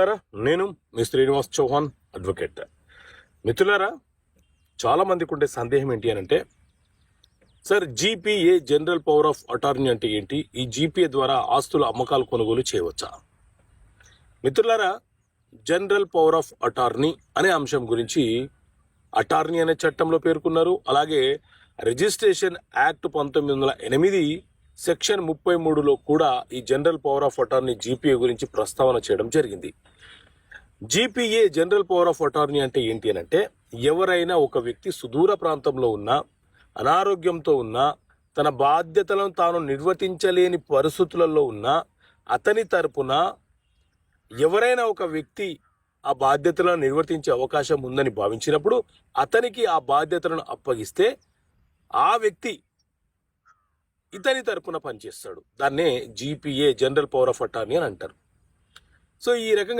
నమస్కారం. నేను మీ శ్రీనివాస్ చౌహాన్ అడ్వకేట్ మిత్రులారా చాలామందికి ఉండే సందేహం ఏంటి అని అంటే sir GPA general power of attorney అంటే ఏంటి? ఈ జీపీఏ ద్వారా ఆస్తుల అమ్మకాలు కొనుగోలు చేయవచ్చా? మిత్రులారా జనరల్ పవర్ ఆఫ్ అటార్నీ అనే అంశం గురించి అటార్నీ అనే చట్టంలో పేర్కొన్నారు. అలాగే రిజిస్ట్రేషన్ యాక్ట్ పంతొమ్మిది వందల ఎనిమిది సెక్షన్ ముప్పై మూడులో కూడా ఈ general power of attorney GPA గురించి ప్రస్తావన చేయడం జరిగింది. GPA general power of attorney అంటే ఏంటి అని అంటే ఎవరైనా ఒక వ్యక్తి సుదూర ప్రాంతంలో ఉన్న అనారోగ్యంతో ఉన్న తన బాధ్యతలను తాను నిర్వర్తించలేని పరిస్థితులలో ఉన్న అతని తరపున ఎవరైనా ఒక వ్యక్తి ఆ బాధ్యతలను నిర్వర్తించే అవకాశం ఉందని భావించినప్పుడు అతనికి ఆ బాధ్యతలను అప్పగిస్తే ఆ వ్యక్తి ఇతని తరపున పనిచేస్తాడు. దాన్నే GPA general power of attorney అని అంటారు. సో ఈ రకంగా